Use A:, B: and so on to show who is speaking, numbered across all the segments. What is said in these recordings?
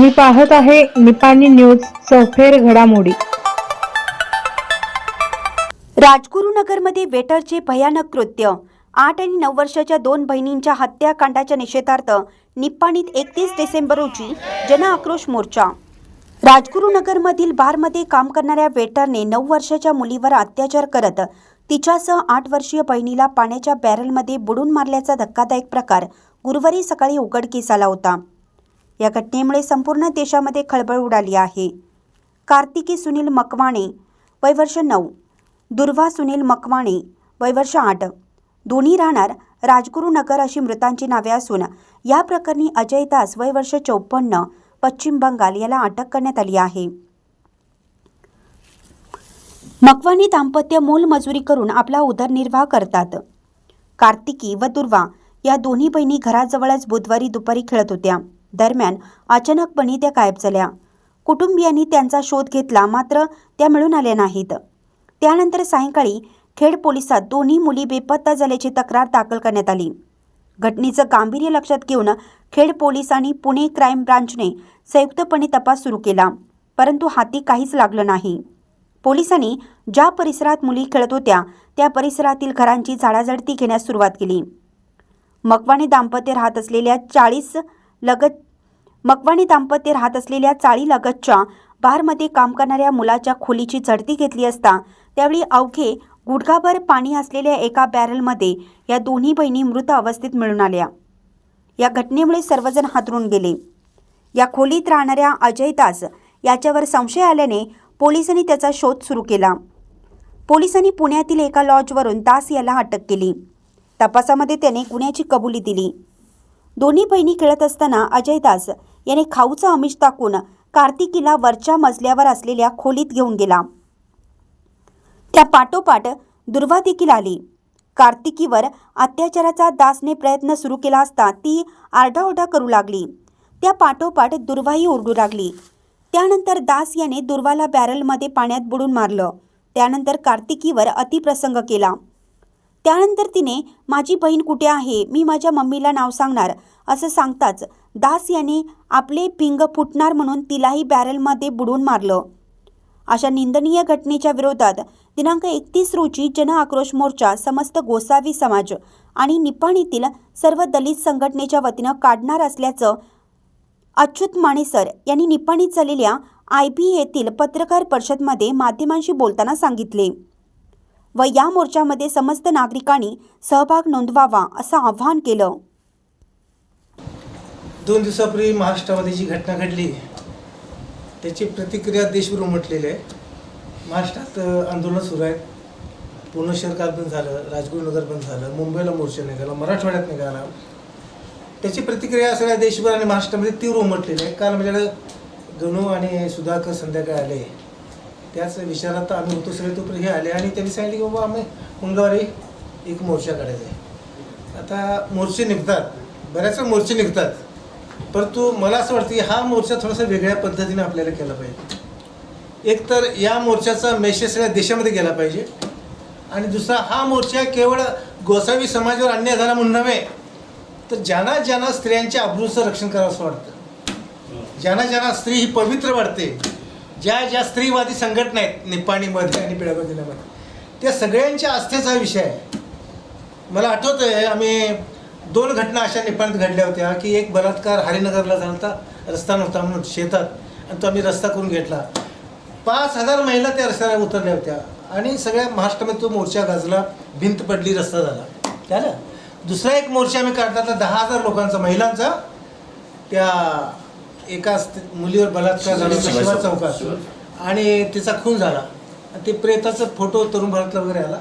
A: तुम्ही पाहत आहे निपाणी न्यूज सफेर घडामोडी.
B: राजगुरुनगरमध्ये वेटरचे भयानक कृत्य. आठ आणि नऊ वर्षाच्या दोन बहिणींच्या हत्याकांडाच्या निषेधार्थ निप्पाणीत एकतीस डिसेंबर रोजी जन आक्रोश मोर्चा. राजगुरुनगरमधील बारमध्ये काम करणाऱ्या वेटरने नऊ वर्षाच्या मुलीवर अत्याचार करत तिच्यासह आठ वर्षीय बहिणीला पाण्याच्या बॅरलमध्ये बुडून मारल्याचा धक्कादायक प्रकार गुरुवारी सकाळी उघडकीस आला होता. या घटनेमुळे संपूर्ण देशामध्ये खळबळ उडाली आहे. कार्तिकी सुनील मकवाणे वय वर्ष नऊ. दुर्वा सुनील मकवाणे वय वर्ष आठ. दोन्ही राहणार राजगुरुनगर अशी मृतांची नावे असून या प्रकरणी अजय दास वय वर्ष चौपन्न पश्चिम बंगाल याला अटक करण्यात आली आहे. मकवानी दाम्पत्य मोलमजुरी करून आपला उदरनिर्वाह करतात. कार्तिकी व दुर्वा या दोन्ही बहिणी घराजवळच बुधवारी दुपारी खेळत होत्या. दरम्यान अचानकपणे त्या गायब झाल्या. कुटुंबियांनी त्यांचा शोध घेतला मात्र त्या मिळून आल्या नाहीत. त्यानंतर सायंकाळी खेड पोलिसात दोन्ही मुली बेपत्ता झाल्याची तक्रार दाखल करण्यात आली. घटनेचं गांभीर्य लक्षात घेऊन खेड पोलीस आणि पुणे क्राईम ब्रांचने संयुक्तपणे तपास सुरू केला परंतु हाती काहीच लागलं नाही. पोलिसांनी ज्या परिसरात मुली खेळत होत्या त्या परिसरातील घरांची झाडाझडती घेण्यास सुरुवात केली. मकवाणी दाम्पत्य राहत असलेल्या चाळीस लगत मकवाणी दाम्पत्य राहत असलेल्या चाळीलगतच्या बारमध्ये काम करणाऱ्या मुलाच्या खोलीची झडती घेतली असता त्यावेळी अवघे गुडघाभर पाणी असलेल्या एका बॅरलमध्ये या दोन्ही बहिणी मृत अवस्थेत मिळून आल्या. या घटनेमुळे सर्वजण हादरून गेले. या खोलीत राहणाऱ्या अजय दास याच्यावर संशय आल्याने पोलिसांनी त्याचा शोध सुरू केला. पोलिसांनी पुण्यातील एका लॉजवरून दास याला अटक केली. तपासामध्ये त्याने गुन्ह्याची कबुली दिली. दोन्ही बहिणी खेळत असताना अजय दास याने खाऊचं आमिष टाकून कार्तिकीला वरच्या मजल्यावर असलेल्या खोलीत घेऊन गेला. त्या पाठोपाठ दुर्वा देखील आली. कार्तिकीवर अत्याचाराचा दासने प्रयत्न सुरू केला असता ती आरडाओरडा करू लागली. त्या पाठोपाठ दुर्वाही ओरडू लागली. त्यानंतर दास याने दुर्वाला बॅरलमध्ये पाण्यात बुडून मारलं. त्यानंतर कार्तिकीवर अतिप्रसंग केला. त्यानंतर तिने माझी बहीण कुठे आहे? मी माझ्या मम्मीला नाव सांगणार. असं सांगताच दास याने आपले पिंग फुटणार म्हणून तिलाही बॅरलमध्ये बुडून मारलं. अशा निंदनीय घटनेच्या विरोधात दिनांक एकतीस रोजी जन आक्रोश मोर्चा समस्त गोसावी समाज आणि निपाणीतील सर्व दलित संघटनेच्या वतीनं काढणार असल्याचं अच्युत माणेसर यांनी निपाणीत झालेल्या आय बी येथील पत्रकार परिषदमध्ये माध्यमांशी बोलताना सांगितले. व या मोर्चामध्ये समस्त नागरिकांनी सहभाग नोंदवावा असं आवाहन केलं.
C: दोन दिवसापूर्वी महाराष्ट्रामध्ये जी घटना घडली त्याची प्रतिक्रिया देशभर उमटलेली आहे. महाराष्ट्रात आंदोलन सुरू आहेत पुणे शहर काल बंद झालं राजगुरुनगर बंद झालं मुंबईला मोर्चा निघाला मराठवाड्यात निघाला. त्याची प्रतिक्रिया सगळ्या देशभर आणि महाराष्ट्रामध्ये तीव्र उमटलेली आहे. काल माझ्याकडे गणू आणि सुधाकर संध्याकाळी आले. त्याच विचारात आम्ही होतो सगळे तो हे आले आणि त्यांनी सांगितले की बाबा आम्ही मंगळवारी एक मोर्चा काढायचा आहे. आता मोर्चे निघतात बऱ्याच मोर्चे निघतात. परंतु मला असं वाटतं की हा मोर्चा थोडासा वेगळ्या पद्धतीने आपल्याला केला पाहिजे. एक तर या मोर्चाचा मेसेज सगळ्या देशामध्ये गेला पाहिजे. आणि दुसरा हा मोर्चा केवळ गोसावी समाजावर अन्याय झाला म्हणून नव्हे तर ज्यांना ज्यांना स्त्रियांच्या अब्रूचं रक्षण करावं असं वाटतं. ज्यांना ज्यांना स्त्री ही पवित्र वाटते ज्या ज्या स्त्रीवादी संघटना आहेत निपाणीमध्ये आणि पिळागर जिल्ह्यामध्ये त्या सगळ्यांच्या आस्थेचा विषय आहे. मला आठवतं आहे आम्ही दोन घटना अशा निपाणीत घडल्या होत्या की एक बलात्कार हरिनगरला झाला होता रस्ता नव्हता म्हणून शेतात आणि तो आम्ही रस्ता करून घेतला. पाच हजार महिला त्या रस्त्याला उतरल्या होत्या आणि सगळ्या महाराष्ट्रामध्ये तो मोर्चा गाजला भिंत पडली रस्ता झाला. झालं? दुसरा एक मोर्चा आम्ही काढला दहा हजार लोकांचा महिलांचा त्या एका स्त्री- मुलीवर बलात्कार झाला होता शिवा चौकात. आणि तिचा खून झाला. आणि ते प्रेताचा फोटो तरुण भारतला वगैरे आला.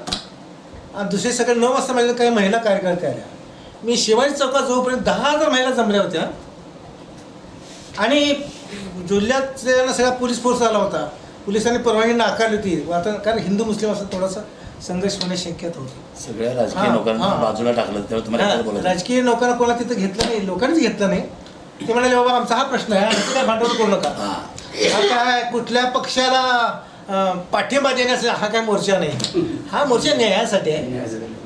C: आणि दुसरे सगळे नऊ वाजता माझ्या काही महिला कार्यकर्ते आल्या. मी शिवाजी चौकात जोपर्यंत दहा हजार महिला जमल्या होत्या आणि जिल्ह्यात सगळा पोलीस फोर्स आला होता पोलिसांनी परवानगी नाकारली होती. आता कारण हिंदू मुस्लिम असं थोडासा संघर्ष होण्याची शक्यता होती.
D: सगळ्या राजकीय
C: हा,
D: लोकांना
C: हा.
D: बाजूला टाकलं तेव्हा तुम्हाला काय
C: हा,
D: बोलायचं?
C: राजकीय लोकांना कोणा तिथं घेतलं नाही लोकांनीच घेतलं नाही. ते म्हणाले बाबा आमचा हा प्रश्न आहे आमचं काय भांडवल करू नका.
D: हा.
C: काय कुठल्या पक्षाला पाठिंबा देण्याचा हा काय मोर्चा नाही. हा मोर्चा न्यायासाठी आहे.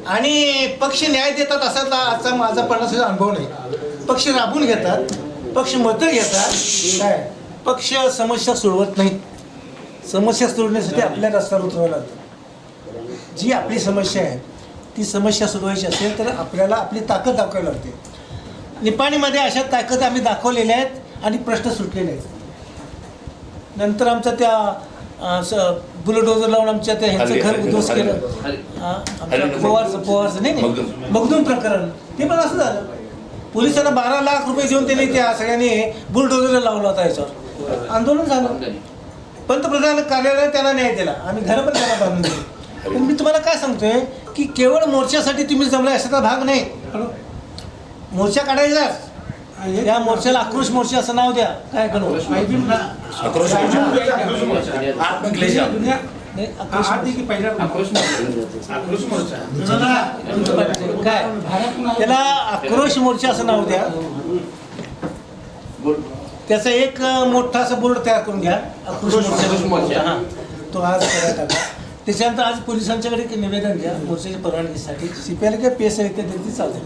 C: आणि पक्ष न्याय देतात असा तर आजचा माझा पन्नास अनुभव नाही. पक्ष राबून घेतात पक्ष मतं घेतात. काय? पक्ष समस्या सोडवत नाहीत. समस्या सोडवण्यासाठी आपल्या रस्त्यावर उतरावं लागतं. जी आपली समस्या आहे ती समस्या सोडवायची असेल तर आपल्याला आपली ताकद दाखवावी लागते. निपाणीमध्ये अशा ताकद आम्ही दाखवलेल्या आहेत आणि प्रश्न सुटलेले आहेत. नंतर आमचा त्या स- बुलडोजर लावून आमच्या त्या ह्यांचं घर उद्ध्वस्त केलं. पवारचं पवारचं नाही नाही. मगदूम. प्रकरण. ते पण असं झालं. पोलिसांना बारा लाख रुपये देऊन त्यांनी त्या सगळ्यांनी बुलडोजर लावला होता याच्यावर. आंदोलन झालं. पंतप्रधान कार्यालयाने त्यांना न्याय दिला. आम्ही घरं पण त्यांना बांधून दिली. पण मी तुम्हाला काय सांगतोय की केवळ मोर्चासाठी तुम्ही जमलाय अशाचा भाग नाही. मोर्चा काढायचाच या मोर्चाला आक्रोश मोर्चा असं नाव द्या. काय करू? आक्रोश काय? त्याला आक्रोश मोर्चा असं नाव द्या. त्याचा एक मोठा असा बोर्ड तयार करून घ्या. आक्रोश मोर्चा. हां. तो आज त्याच्यानंतर आज पोलिसांच्याकडे निवेदन द्या. मोर्चाच्या परवानगीसाठी. सी पी आर किंवा पी एस आय चालते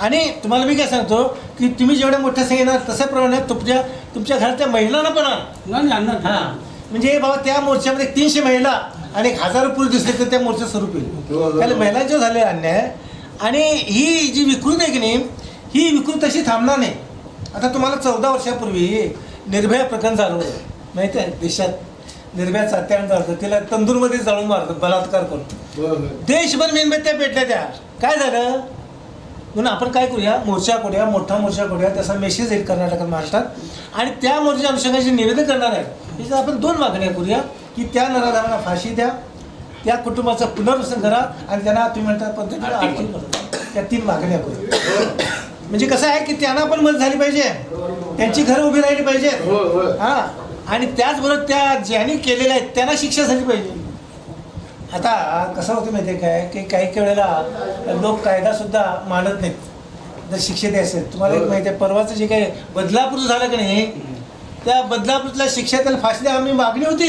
C: आणि तुम्हाला मी काय सांगतो की तुम्ही जेवढ्या मोठ्या संख्या येणार तशाप्रमाणे तुमच्या तुमच्या घरातल्या महिलांना पण आणा. हां. म्हणजे बाबा त्या मोर्चामध्ये तीनशे महिला आणि एक हजार पुरुष दिसले तर त्या मोर्चा स्वरूप येईल. त्याला महिलांच्या झाले अन्याय आणि ही जी विकृत आहे की नाही ही विकृत तशी थांबणार नाही. आता तुम्हाला चौदा वर्षापूर्वी निर्भया प्रकरण झालं होतं. माहिती आहे? देशात निर्भयाचा अत्याचार झालं होतं. तिला तंदूरमध्ये जाळून मारलं बलात्कार करून. देशभर मेणबत्त्या पेटल्या त्या. काय झालं? म्हणून आपण काय करूया? मोर्चा करूया मोठा मोर्चा करूया त्याचा मेसेज येईल कर्नाटकात महाराष्ट्रात. आणि त्या मोर्चा अनुषंगाचे निवेदन करणार आहे त्याच्यात आपण दोन मागण्या करूया की त्या नराधारांना फाशी द्या त्या कुटुंबाचं पुनर्वसन करा आणि त्यांना तुम्ही म्हणता पद्धतीने आर्थिक मदत. त्या तीन मागण्या करू म्हणजे कसं आहे की त्यांना पण मदत झाली पाहिजे. त्यांची घरं उभी राहिली पाहिजेत. हा. आणि त्याचबरोबर त्या ज्यांनी केलेल्या आहेत त्यांना शिक्षा झाली पाहिजे. आता कसं होतं माहिती आहे काय? की काही काही वेळेला लोक कायदा सुद्धा मानत नाहीत. जर शिक्षा द्यायचं असेल. तुम्हाला एक माहिती आहे परवाचं जे काही बदलापूर झालं की नाही त्या बदलापूरला शिक्षा त्याला फाशी द्या आम्ही मागणी होती.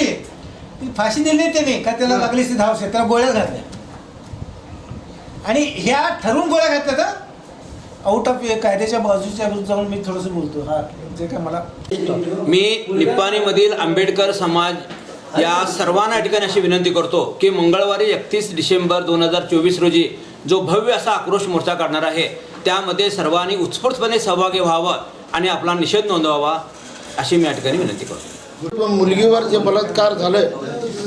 C: ती फाशी दिली नाही त्याने का त्याला लागली ती धाव त्याला गोळ्या घातल्या. आणि ह्या ठरवून गोळ्या घातल्या तर आउट ऑफ कायद्याच्या बाजूच्या विरुद्ध जाऊन मी थोडंसं बोलतो. हा जे काय मला
D: मी निप्पाणीमधील आंबेडकर समाज या सर्वांना या ठिकाणी अशी विनंती करतो की मंगळवारी एकतीस डिसेंबर दोन हजार चोवीस रोजी जो भव्य असा आक्रोश मोर्चा काढणार आहे त्यामध्ये सर्वांनी उत्स्फूर्तपणे सहभागी व्हावं आणि आपला निषेध नोंदवावा अशी मी या ठिकाणी विनंती करतो.
E: मुलगीवर जे बलात्कार झालं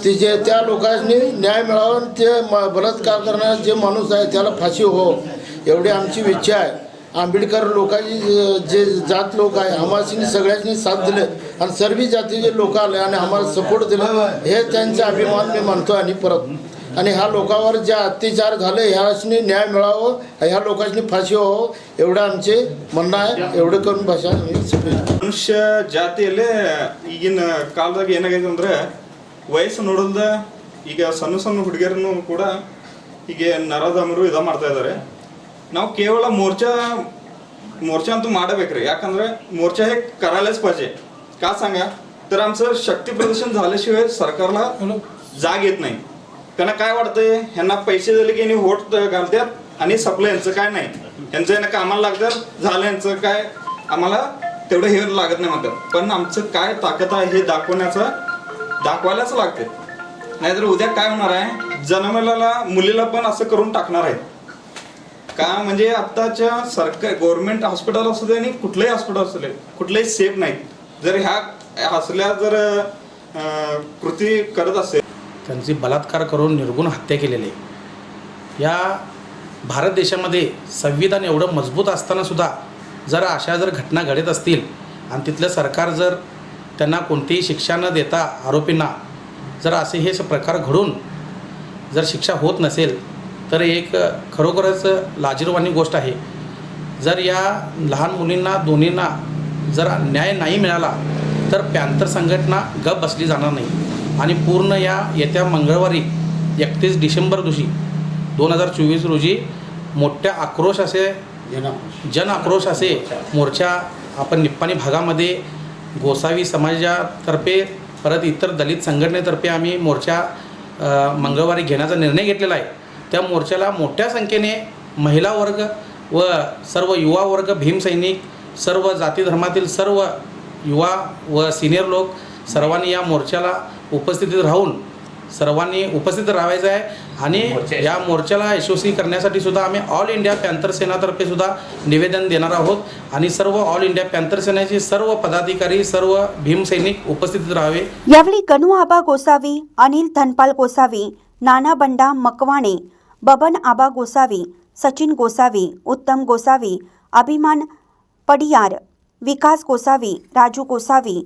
E: ते जे त्या लोकांनी न्याय मिळावा ते बलात्कार करणारा जे माणूस आहे त्याला फाशी हो एवढी आमची इच्छा आहे. आंबेडकर लोकांची जे- जे जात लोक आहे आम्हाला सगळ्यांनी साथ दिले आणि सर्व जातीचे लोक आले आणि आम्हाला सपोर्ट दिला हे त्यांचा अभिमान मी मानतो आणि परत आणि ह्या लोकांवर जे अत्याचार झाले ह्यासनी न्याय मिळावं ह्या लोकांनी फाशी हो एवढं आमचे म्हणणं आहे एवढं करून भाषा मी ಸಂಪೇಶ
F: ಮನುಷ್ಯ ಜಾತಿಯಲ್ಲಿ ಈಗಿನ ಕಾಲದಾಗ ಏನಾಗೈತೆ ಅಂದ್ರೆ ವಯಸ್ಸು ನೋಡಲ್ದ ಈಗ ಸಣ್ಣ ಸಣ್ಣ ಹುಡುಗಿಯರನ್ನು ಕೂಡ ಈಗ ನರದಮರು ಇದ ಮಾಡ್ತಾ ಇದ್ದಾರೆ ನಾವು ಕೇವಲ ಮೋರ್ಚಾ मोर्चा ಅಂತೂ ಮಾಡಬೇಕ್ರಿ ಯಾಕಂದ್ರೆ मोर्चा हे करायलाच पाहिजे का सांगा तर आमचं शक्ती प्रदर्शन झाल्याशिवाय सरकारला जाग येत नाही त्यांना काय वाटतंय ह्यांना पैसे दिले की यांनी वोट घालतात आणि सपलं यांचं काय नाही यांचं यांना कामाला लागतात झालं यांचं काय आम्हाला तेवढं हे लागत नाही म्हणतात पण आमचं काय ताकद आहे हे दाखवण्याचं दाखवायलाच लागते नाहीतर उद्या काय होणार आहे जन्मलेला मुलीला पण असं करून टाकणार आहेत का म्हणजे आत्ताच्या सरकार गव्हर्नमेंट हॉस्पिटल असू दे आणि कुठलंही हॉस्पिटल असू दे कुठलंही सेफ नाही. जर ह्या असल्या जर अं, कृती करत असेल.
G: त्यांची बलात्कार करून निर्गुण हत्या केलेली आहे. या भारत देशामध्ये संविधान एवढं मजबूत असतानासुद्धा जर अशा जर घटना घडत असतील आणि तिथलं सरकार जर त्यांना कोणतीही शिक्षा न देता आरोपींना जर असे हे स- प्रकार घडून जर शिक्षा होत नसेल तर एक खरोखरच लाजीरवाणी गोष्ट आहे. जर या लहान मुलींना दोन्हींना जर न्याय नाही मिळाला तर पॅन्थर संघटना गप बसली जाणार नाही. आणि पूर्ण या येत्या मंगळवारी एकतीस डिसेंबर दिवशी दोन हजार चोवीस रोजी मोठ्या आक्रोश असे जन आक्रोश असे मोर्चा आपण निप्पाणी भागामध्ये गोसावी समाजातर्फे परत इतर दलित संघटनेतर्फे आम्ही मोर्चा मंगळवारी घेण्याचा निर्णय घेतलेला आहे. त्या मोर्चाला मोठ्या संख्येने महिला वर्ग व सर्व युवा वर्ग भीमसैनिक सर्व जाती धर्मातील सर्व युवा व सिनियर लोक सर्वांनी या मोर्चाला उपस्थितीत राहून सर्वांनी उपस्थित राहायचं आहे. आणि या मोर्चाला यशस्वी करण्यासाठी सुद्धा आम्ही ऑल इंडिया पॅन्थर सेनातर्फे सुद्धा निवेदन देणार आहोत. आणि सर्व ऑल इंडिया पॅन्थर सेनेचे सर्व पदाधिकारी सर्व भीमसैनिक उपस्थित राहावे.
B: यावेळी गणू आबा गोसावी अनिल धनपाल गोसावी नाना बंडा मकवाणे बबन आबा गोसावी सचिन गोसावी उत्तम गोसावी अभिमान पडियार विकास गोसावी राजू गोसावी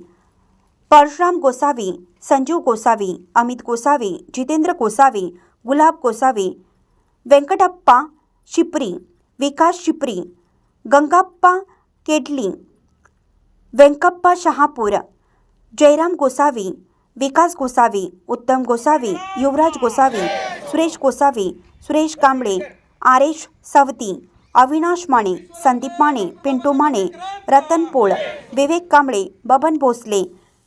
B: परशुराम गोसावी संजीव गोसावी अमित गोसावी जितेंद्र गोसावी गुलाब गोसावी व्यंकटप्पा शिपरी विकास शिपरी गंगाप्पा केडली व्यंकप्पा शहापूर जयराम गोसावी विकास गोसावी उत्तम गोसावी युवराज गोसावी सुरेश गोसावी सुरेश कांबळे आरेश सवती अविनाश माने संदीप माने पिंटू माने रतन पोळ विवेक कांबळे बबन भोसले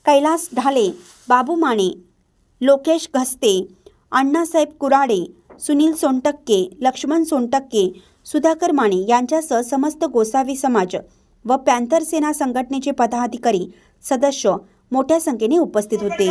B: कैलास ढाले बाबू माने लोकेश घस्ते अण्णासाहेब कुराडे सुनील सोनटक्के लक्ष्मण सोनटक्के सुधाकर माने यांच्यासह समस्त गोसावी समाज व पॅन्थर सेना संघटनेचे पदाधिकारी सदस्य मोठ्या संख्येने उपस्थित होते.